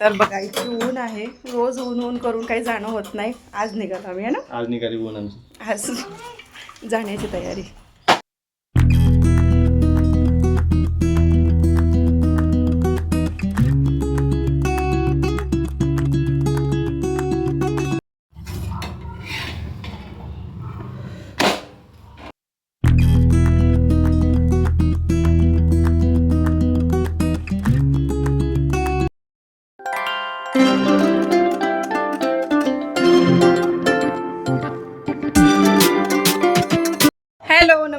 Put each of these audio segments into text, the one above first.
तर बघा इतकी ऊन आहे. रोज ऊन ऊन करून काही जाणं होत नाही. आज निघालो आम्ही है ना? आज निघाली ऊन आमची. आज जाण्याची तयारी.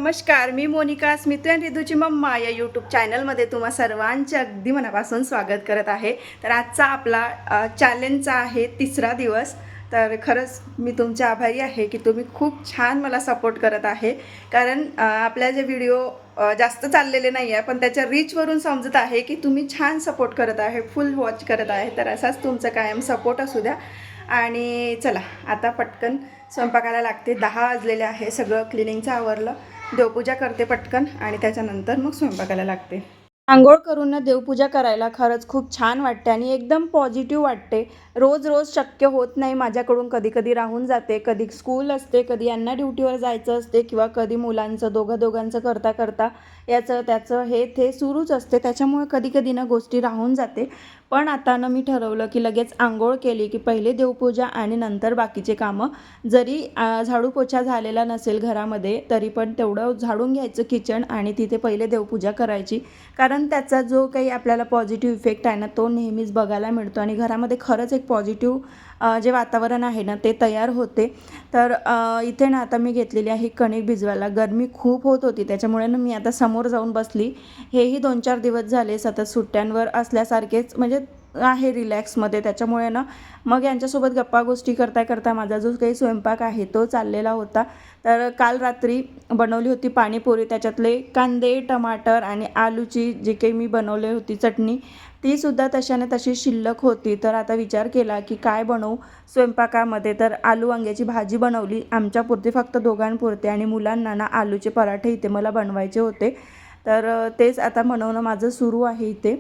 नमस्कार मी मोनिका स्मितू अँड रिदूची मम्मा या यूट्यूब चॅनलमध्ये तुम्हा सर्वांचे अगदी मनापासून स्वागत करत आहे. तर आजचा आपला चॅलेंजचा आहे तिसरा दिवस. तर खरंच मी तुमचे आभारी आहे की तुम्ही खूप छान मला सपोर्ट करत आहे. कारण आपल्या जे व्हिडिओ जास्त चाललेले नाही आहे पण त्याच्या रीचवरून समजत आहे की तुम्ही छान सपोर्ट करत आहे फुल वॉच करत आहे. तर असाच तुमचं कायम सपोर्ट असू द्या. आणि चला आता पटकन स्वयंपाकाला लागते. दहा वाजलेले आहे सगळं क्लिनिंगचं आवरलं. देवपूजा करते पटकन आणि त्याच्यानंतर मग स्वयंपाकाला लागते. आंघोळ करून देवपूजा करायला खरंच खूप छान वाटते आणि एकदम पॉझिटिव्ह वाटते. रोज रोज शक्य होत नाही माझ्याकडून कधी कधी राहून जाते कधी स्कूल असते कधी यांना ड्युटीवर जायचं असते किंवा कधी मुलांचं दोघं दोघांचं करता करता याचं त्याचं हे ते सुरूच असते. त्याच्यामुळे कधी कधी ना गोष्टी राहून जाते. पण आता ना मी ठरवलं की लगेच आंघोळ केली की पहिले देवपूजा आणि नंतर बाकीचे कामं. जरी झाडू पोछा झालेला नसेल घरामध्ये तरी पण तेवढं झाडून घ्यायचं किचन आणि तिथे पहिले देवपूजा करायची. कारण त्याचा जो काही आपल्याला पॉझिटिव्ह इफेक्ट आहे ना तो नेहमीच बघायला मिळतो. आणि घरामध्ये खरंच एक पॉझिटिव्ह जे वातावरण आहे ना ते तयार होते. तर इथे ना आता मी घेतलेली आहे कणिक भिजवायला. गरमी खूप होत होती त्याच्यामुळे ना मी आता समोर जाऊन बसली. हेही दोन चार दिवस झाले सतत सुट्ट्यांवर असल्यासारखेच म्हणजे आहे रिलॅक्समध्ये. त्याच्यामुळे ना मग यांच्यासोबत गप्पा गोष्टी करता करता माझा जो काही स्वयंपाक आहे तो चाललेला होता. तर काल रात्री बनवली होती पाणीपुरी त्याच्यातले कांदे टमाटर आणि आलूची जी काही मी बनवली होती चटणी तीसुद्धा तशाने तशी शिल्लक होती. तर आता विचार केला की काय बनवू? स्वयंपाकामध्ये तर आलू वांग्याची भाजी बनवली. आमच्यापुरती फक्त दोघांपुरते आणि मुलांना ना आलूचे पराठे इथे मला बनवायचे होते. तर तेच आता बनवणं माझं सुरू आहे इथे.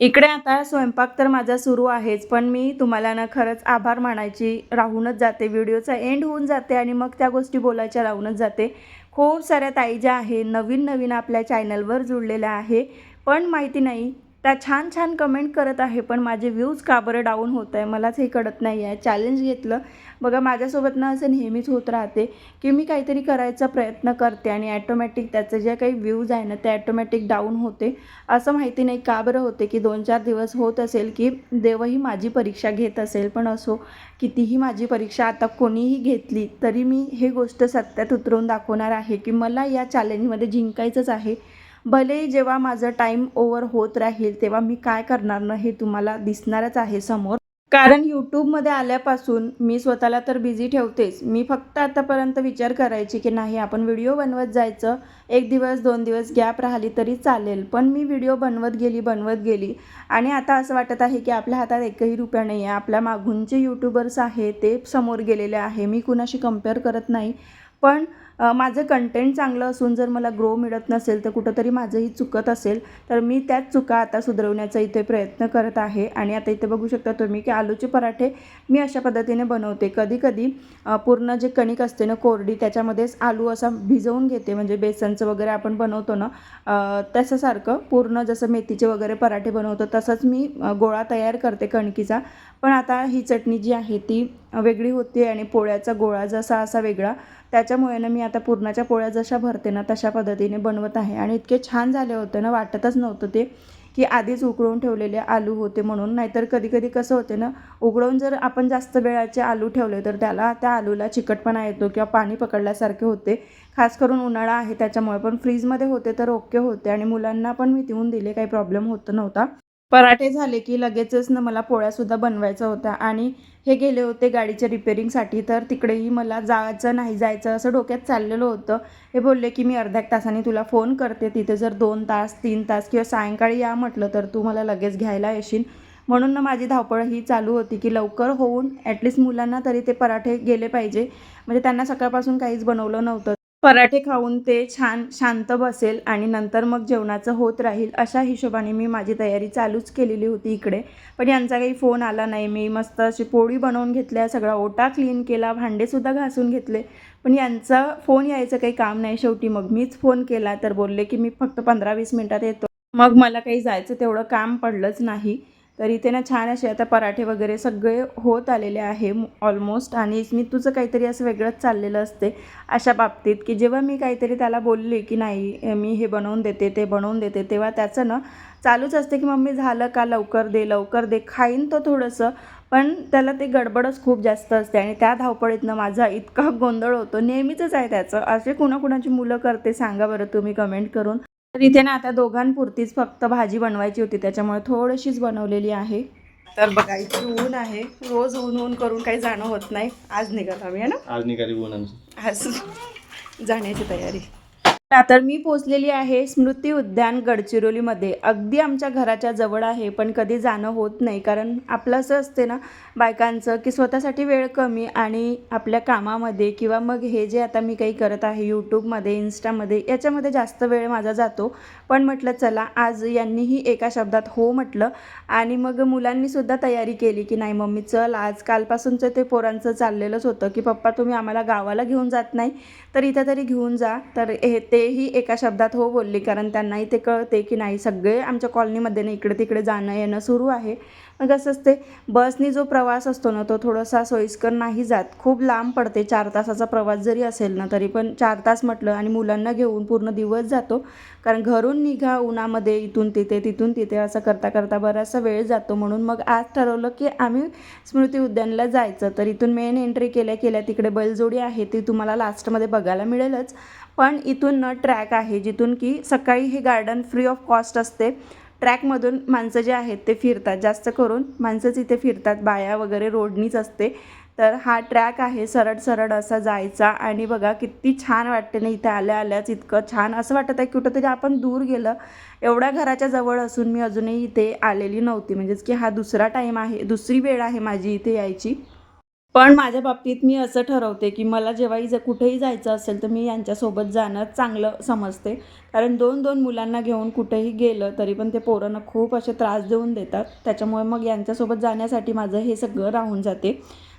इकडे आता स्वयंपाक तर माझा सुरू आहेच पण मी तुम्हाला ना खरंच आभार मानायची राहूनच जाते. व्हिडिओचा एंड होऊन जाते आणि मग त्या गोष्टी बोलायच्या राहूनच जाते. खूप साऱ्या ताई ज्या आहे नवीन नवीन आपल्या चॅनलवर जुळलेल्या आहे. पण माहिती नाही त्या छान छान कमेंट करत आहे पण माझे व्ह्यूज का बरं डाऊन होत आहे? मलाच हे कळत नाही आहे. चॅलेंज घेतलं. बघा माझ्यासोबत ना असं नेहमीच होत राहते की मी काहीतरी करायचा प्रयत्न करते आणि ॲटोमॅटिक त्याचं जे काही व्ह्यूज आहे ना ते ॲटोमॅटिक डाऊन होते. असं माहिती नाही का बरं होते की दोन चार दिवस होत असेल की देवही माझी परीक्षा घेत असेल पण असो कितीही माझी परीक्षा आता कोणीही घेतली तरी मी हे गोष्ट सत्यात उतरवून दाखवणार आहे की मला या चॅलेंजमध्ये जिंकायचंच आहे. भले जेव्हा माझं टाईम ओव्हर होत राहील तेव्हा मी काय करणार ना हे तुम्हाला दिसणारच आहे समोर. कारण यूट्यूबमध्ये आल्यापासून मी स्वतःला तर बिझी ठेवतेच. मी फक्त आतापर्यंत विचार करायची की नाही आपण व्हिडिओ बनवत जायचं. एक दिवस दोन दिवस गॅप राहिली तरी चालेल. पण मी व्हिडिओ बनवत गेली बनवत गेली. आणि आता असं वाटत आहे की आपल्या हातात एकही रुपया नाही आहे आपल्या मागूनचे यूट्यूबर्स आहे ते समोर गेलेले आहे. मी कुणाशी कंपेअर करत नाही. पण माझं कंटेंट चांगलं असून जर मला ग्रो मिळत नसेल तर कुठंतरी माझंही चुकत असेल तर मी त्याच चुका आता सुधारवण्याचा इथे प्रयत्न करत आहे. आणि आता इथे बघू शकता तुम्ही की आलूचे पराठे मी अशा पद्धतीने बनवते. कधी कधी पूर्ण जे कणिक असते ना कोरडी त्याच्यामध्येच आलू असा भिजवून घेते. म्हणजे बेसनचं वगैरे आपण बनवतो ना त्याच्यासारखं पूर्ण जसं मेथीचे वगैरे पराठे बनवतो तसंच मी गोळा तयार करते कणकीचा. पण आता ही चटणी जी आहे ती वेगळी होती आणि पोळ्याचा गोळा जसा असा वेगळा. त्याच्यामुळे ना मी आता पुरणाच्या पोळ्या जशा भरते ना तशा पद्धतीने बनवत आहे. आणि इतके छान झाले होते ना वाटतच नव्हतं ते की आधीच उकळून ठेवलेले आलू होते म्हणून. नाहीतर कधी कधी कसं होते ना उकळून जर आपण जास्त वेळाचे आलू ठेवले तर त्याला त्या आलूला चिकटपणा येतो किंवा पाणी पकडल्यासारखे होते. खास करून उन्हाळा आहे त्याच्यामुळे. पण फ्रीजमध्ये होते तर ओके होते आणि मुलांना पण मी देऊन दिले काही प्रॉब्लेम होत नव्हता. पराठे झाले की लगेचच ना मला पोळ्यासुद्धा बनवायच्या होत्या आणि हे गेले होते गाडीच्या रिपेरिंगसाठी. तर तिकडेही मला जायचं नाही जायचं असं डोक्यात चाललेलं होतं. हे बोलले की मी अर्ध्या तासाने तुला फोन करते. तिथे जर दोन तास तीन तास किंवा सायंकाळी या म्हटलं तर तू मला लगेच घ्यायला येशील. म्हणून ना माझी धावपळ ही चालू होती की लवकर होऊन ॲटलिस्ट मुलांना तरी ते पराठे गेले पाहिजे. म्हणजे त्यांना सकाळपासून काहीच बनवलं नव्हतं. पराठे खाऊन ते छान शांत बसेल आणि नंतर मग जेवणाचं होत राहील अशा हिशोबाने मी माझी तयारी चालूच केलेली होती इकडे. पण यांचा काही फोन आला नाही. मी मस्त अशी पोळी बनवून घेतल्या सगळा ओटा क्लीन केला भांडेसुद्धा घासून घेतले. पण यांचा फोन यायचं काही काम नाही शेवटी. मग मीच फोन केला तर बोलले की मी फक्त पंधरा वीस मिनटात येतो. मग मला काही जायचं तेवढं काम पडलंच नाही. तर इथे ना छान असे आता पराठे वगैरे सगळे होत आलेले आहे ऑलमोस्ट आणि मी तुझं काहीतरी असं वेगळंच चाललेलं असते अशा बाबतीत की जेव्हा मी काहीतरी त्याला बोलले की नाही मी हे बनवून देते ते बनवून देते तेव्हा त्याचं ना चालूच असते की मम्मी झालं का लवकर दे लवकर दे खाईन तो थोडंसं. पण त्याला ते गडबडच खूप जास्त असते आणि त्या धावपळीतनं माझा इतका गोंधळ होतो. नेहमीचंच आहे त्याचं. असे कुणाकुणाची मुलं करते सांगा बरं तुम्ही कमेंट करून. तर इथे ना आता दोघांपुरतीच फक्त भाजी बनवायची होती त्याच्यामुळे थोडीशीच बनवलेली आहे. तर बघा इथे ऊन आहे. रोज ऊन ऊन करून काही जाणं होत नाही. आज निघाल आम्ही आहे ना? आज निघाली बोन आमची. आज जाण्याची तयारी. तर मी पोचलेली आहे स्मृती उद्यान गडचिरोलीमध्ये. अगदी आमच्या घराच्या जवळ आहे पण कधी जाणं होत नाही. कारण आपलं असं असते ना बायकांचं की स्वतःसाठी वेळ कमी आणि आपल्या कामामध्ये किंवा मग हे जे आता मी काही करत आहे यूट्यूबमध्ये इन्स्टामध्ये याच्यामध्ये जास्त वेळ माझा जातो. पण म्हटलं चला आज यांनीही एका शब्दात हो म्हटलं आणि मग मुलांनीसुद्धा तयारी केली की नाही मम्मी चल आज कालपासूनचं ते पोरांचं चाललेलंच होतं की पप्पा तुम्ही आम्हाला गावाला घेऊन जात नाही तर इथं तरी घेऊन जा. तर हे ते तेही एका शब्दात हो बोलली कारण त्यांनाही ते कळते की नाही सगळे आमच्या कॉलनीमध्ये ना इकडे तिकडे जाणं येणं सुरू आहे. मग कसं असते बसनी जो प्रवास असतो ना तो थोडासा सोयीस्कर नाही जात. खूप लांब पडते चार तासाचा प्रवास जरी असेल ना तरी पण चार तास म्हटलं आणि मुलांना घेऊन पूर्ण दिवस जातो. कारण घरून निघा उन्हामध्ये इथून तिथे तिथून तिथे असं करता करता बराचसा वेळ जातो. म्हणून मग आज ठरवलं की आम्ही स्मृती उद्यानला जायचं. तर इथून मेन एंट्री केल्या केल्या तिकडे बैलजोडी आहे ती तुम्हाला लास्टमध्ये बघायला मिळेलच. पण इथून न ट्रॅक आहे जिथून की सकाळी हे गार्डन फ्री ऑफ कॉस्ट असते. ट्रॅकमधून माणसं जे आहेत ते फिरतात. जास्त करून माणसंच इथे फिरतात. बाया वगैरे रोडनीच असते. तर हा ट्रॅक आहे सरळ सरळ असा जायचा आणि बघा किती छान वाटते ना इथे आल्या आल्याच इतकं छान. असं वाटत आहे कुठंतरी आपण दूर गेलं. एवढ्या घराच्या जवळ असून मी अजूनही इथे आलेली नव्हती. म्हणजेच की हा दुसरा टाईम आहे दुसरी वेळ आहे माझी इथे यायची. पण माझ्या बाबतीत मी असं ठरवते की मला जेव्हाही जर कुठेही जायचं असेल तर मी यांच्यासोबत जाणं चांगलं समजते. कारण दोन दोन मुलांना घेऊन कुठेही गेलं तरी पण ते पोरांना खूप असे त्रास देऊन देतात. त्याच्यामुळे मग यांच्यासोबत जाण्यासाठी माझं हे सगळं राहून जाते.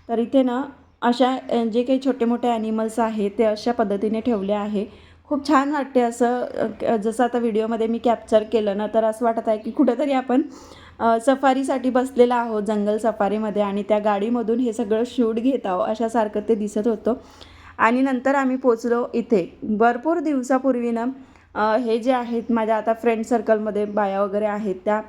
तर इथे ना अशा जे काही छोटे मोठे ॲनिमल्स आहेत ते अशा पद्धतीने ठेवले आहे. खूप छान वाटते असं जसं आता व्हिडिओमध्ये मी कॅप्चर केलं ना तर असं वाटत आहे की कुठेतरी आपण सफारीसाठी बसलेला आहोत जंगल सफारीमध्ये आणि त्या गाडीमधून हे सगळं शूट घेत आहो अशासारखं ते दिसत होतं. आणि नंतर आम्ही पोचलो इथे. भरपूर दिवसापूर्वीनं ना हे जे आहेत माझ्या आता फ्रेंड सर्कलमध्ये बाया वगैरे आहेत त्या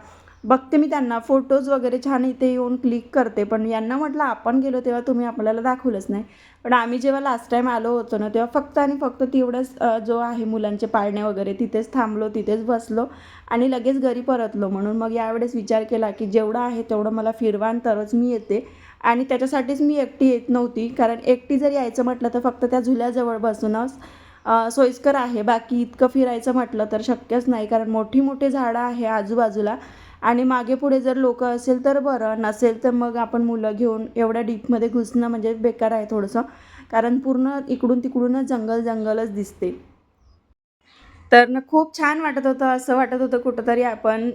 बघते मी त्यांना. फोटोज वगैरे छान इथे येऊन क्लिक करते. पण यांना म्हटलं आपण गेलो तेव्हा तुम्ही आपल्याला दाखवलंच नाही. पण आम्ही जेव्हा लास्ट टाईम आलो होतो ना तेव्हा फक्त आणि फक्त तेवढंच जो आहे मुलांचे पाळणे वगैरे तिथेच थांबलो तिथेच बसलो आणि लगेच घरी परतलो. म्हणून मग यावेळेस विचार केला की जेवढं आहे तेवढं मला फिरवान तरच मी येते. आणि त्याच्यासाठीच मी एकटी येत नव्हती. कारण एकटी जर यायचं म्हटलं तर फक्त त्या झुल्याजवळ बसूनच सोयीस्कर आहे. बाकी इतकं फिरायचं म्हटलं तर शक्यच नाही. कारण मोठी मोठी झाडं आहे आजूबाजूला. आणि मागे पुढे जर लोक असेल तर बरं नसेल तर मग आपण मुलं घेऊन एवढ्या डीपमध्ये घुसणं म्हणजे बेकार आहे थोडंसं. कारण पूर्ण इकडून तिकडूनच जंगल जंगलच दिसते. तर ना खूप छान वाटत होतं असं वाटत होतं कुठंतरी आपण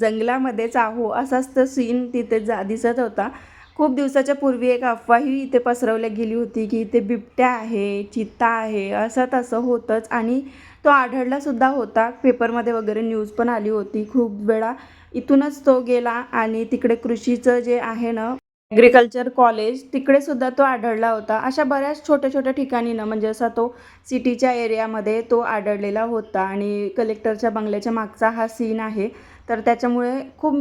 जंगलामध्येच आहो असाच तर सीन तिथे जा दिसत होता. खूप दिवसाच्या पूर्वी एक अफवाही इथे पसरवल्या गेली होती की इथे बिबट्या आहे चित्ता आहे असं तसं होतंच. आणि तो आढळलासुद्धा होता. पेपरमध्ये वगैरे न्यूज पण आली होती खूप वेळा. इथूनच तो गेला आणि तिकडे कृषीचं जे आहे ना ॲग्रिकल्चर कॉलेज तिकडे सुद्धा तो आढळला होता. अशा बऱ्याच छोट्या छोट्या ठिकाणी ना म्हणजे असा तो सिटीच्या एरियामध्ये तो आढळलेला होता आणि कलेक्टरच्या बंगल्याच्या मागचा हा सीन आहे. तर त्याच्यामुळे खूप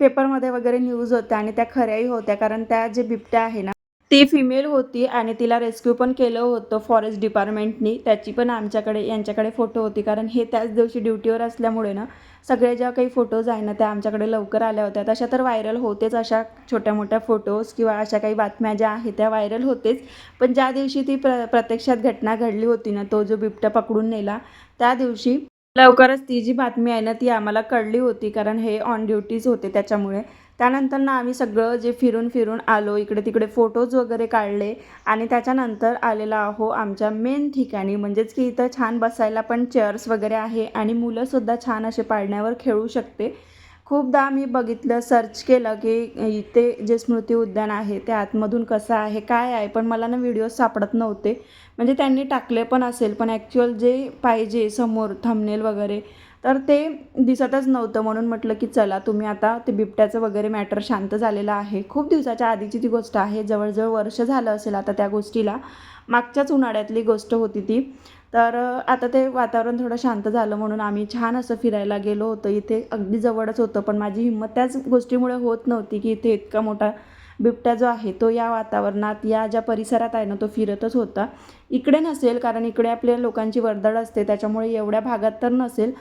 पेपरमध्ये वगैरे न्यूज होत्या आणि त्या खऱ्याही होत्या. कारण त्या जे बिबट्या आहे ना ती फिमेल होती आणि तिला रेस्क्यू पण केलं होतं फॉरेस्ट डिपार्टमेंटनी त्याची पण आमच्याकडे यांच्याकडे फोटो होती. कारण हे त्याच दिवशी ड्युटीवर असल्यामुळे ना सगळे ज्या काही फोटोज आहे ना त्या आमच्याकडे लवकर आल्या होत्या. तशा तर व्हायरल होतेच अशा छोट्या मोठ्या फोटोज किंवा अशा काही बातम्या ज्या आहेत त्या व्हायरल होतेच. पण ज्या दिवशी ती प्र प्रत्यक्षात घटना घडली होती ना तो जो बिबट्या पकडून नेला त्या दिवशी लवकरच ती जी बातमी आहे ना ती आम्हाला कळली होती. कारण हे ऑन ड्युटीज होते त्याच्यामुळे. त्यानंतर ना आम्ही सगळं जे फिरून फिरून आलो इकडे तिकडे फोटोज वगैरे काढले आणि त्याच्यानंतर आलेला आहो आमच्या मेन ठिकाणी. म्हणजेच की इथं छान बसायला पण चेअर्स वगैरे आहे आणि मुलंसुद्धा छान असे पाळण्यावर खेळू शकते. खूपदा आम्ही बघितलं सर्च केलं की इथे जे स्मृती उद्यान आहे ते आतमधून कसं आहे काय आहे? पण मला ना व्हिडिओ सापडत नव्हते. म्हणजे त्यांनी टाकले पण असेल पण ॲक्च्युअल जे पाहिजे समोर थंबनेल वगैरे तर ते दिसतच नव्हतं म्हणून म्हटलं की चला तुम्ही आता ते बिबट्याचं वगैरे मॅटर शांत झालेलं आहे. खूप दिवसाच्या आधीची ती गोष्ट आहे. जवळजवळ वर्ष झालं असेल आता त्या गोष्टीला. मागच्याच उन्हाळ्यातली गोष्ट होती ती. तर आता ते वातावरण थोडं शांत झालं म्हणून आम्ही छान असं फिरायला गेलो होतो. इथे अगदी जवळच होतं पण माझी हिंमत त्याच गोष्टीमुळे होत नव्हती की इथे इतका मोठा बिबट्या जो आहे तो या वातावरणात या ज्या परिसरात आहे ना तो फिरतच होता. इकडे नसेल कारण इकडे आपल्या लोकांची वर्दळ असते त्याच्यामुळे एवढ्या भागात तर नसेल.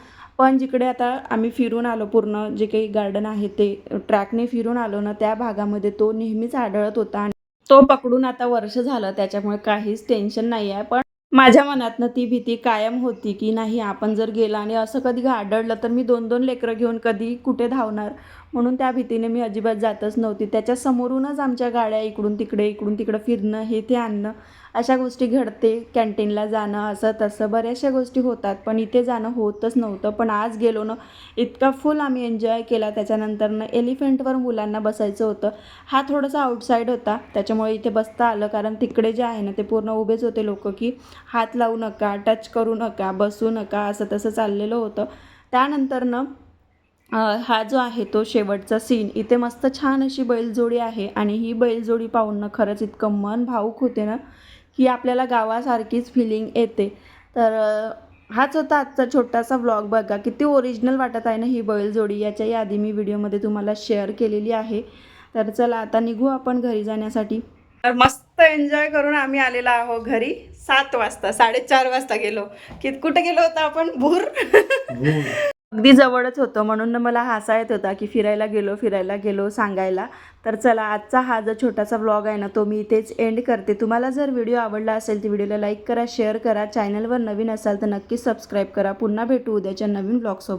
पण जिकडे आता आम्ही फिरून आलो पूर्ण जे काही गार्डन आहे ते ट्रॅकने फिरून आलो ना त्या भागामध्ये तो नेहमीच आढळत होता आणि तो पकडून आता वर्ष झालं त्याच्यामुळे काहीच टेन्शन नाही आहे पण माझ्या मनातनं ती भीती कायम होती की नाही आपण जर गेला आणि असं कधी आढळलं तर मी दोन दोन लेकरं घेऊन कधी कुठे धावणार? म्हणून त्या भीतीने मी अजिबात जातच नव्हती. त्याच्यासमोरूनच आमच्या गाड्या इकडून तिकडे इकडून तिकडं फिरणं हे ते आणणं अशा गोष्टी घडते कॅन्टीनला जाणं असं तसं. बऱ्याचशा गोष्टी होतात पण इथे जाणं होतच नव्हतं. पण आज गेलो ना इतका फुल आम्ही एन्जॉय केला. त्याच्यानंतरनं एलिफंटवर मुलांना बसायचं होतं. हा थोडासा आउटसाईड होता. त्याच्यामुळे इथे बसता आलं कारण तिकडे जे आहे ना ते पूर्ण उभेच होते लोक की हात लावू नका टच करू नका बसू नका असं तसं चाललेलं होतं. त्यानंतरनं हा जो आहे तो शेवटचा सीन इथे मस्त छान अशी बैलजोडी आहे आणि ही बैलजोडी पाहून ना खरंच इतकं मन भावूक होते ना की आपल्याला गावासारखीच फिलिंग येते. तर हाच होता आजचा छोटासा व्लॉग बघा. किती ओरिजिनल वाटत आहे ना ही बैलजोडी? याच्याही आधी मी व्हिडिओमध्ये तुम्हाला शेअर केलेली आहे. तर चला आता निघू आपण घरी जाण्यासाठी. तर मस्त एन्जॉय करून आम्ही आलेलो आहो घरी. सात वाजता साडेचार वाजता गेलो. की कुठे गेलो होतो आपण? भूर. अगदी जवळच होतं. म्हणून मला हसा येत होता की फिरायला गेलो फिरायला गेलो सांगायला. तर चला आजचा हा जो छोटासा व्लॉग आहे ना तो मी इथेच एंड करते. तुम्हाला जर व्हिडिओ आवडला असेल तर व्हिडिओला लाईक करा शेअर करा. चॅनलवर नवीन असाल तर नक्कीच सबस्क्राईब करा. पुन्हा भेटू उद्याच्या नवीन ब्लॉगसोबत